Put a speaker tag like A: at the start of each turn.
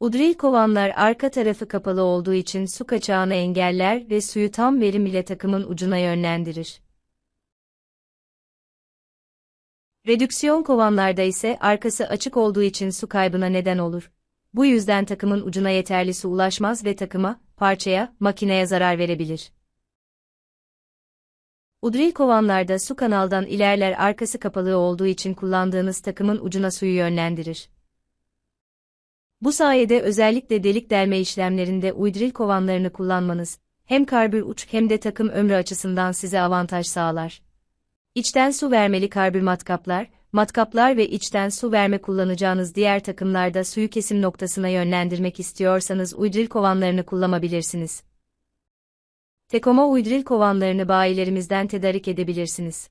A: Udril kovanlar arka tarafı kapalı olduğu için su kaçağını engeller ve suyu tam verim ile takımın ucuna yönlendirir. Redüksiyon kovanlarda ise arkası açık olduğu için su kaybına neden olur. Bu yüzden takımın ucuna yeterli su ulaşmaz ve takıma, parçaya, makineye zarar verebilir. Udril kovanlarda su kanaldan ilerler arkası kapalı olduğu için kullandığınız takımın ucuna suyu yönlendirir. Bu sayede özellikle delik delme işlemlerinde uydril kovanlarını kullanmanız, hem karbür uç hem de takım ömrü açısından size avantaj sağlar. İçten su vermeli karbür matkaplar, matkaplar ve içten su verme kullanacağınız diğer takımlarda suyu kesim noktasına yönlendirmek istiyorsanız uydril kovanlarını kullanabilirsiniz. Tekoma uydril kovanlarını bayilerimizden tedarik edebilirsiniz.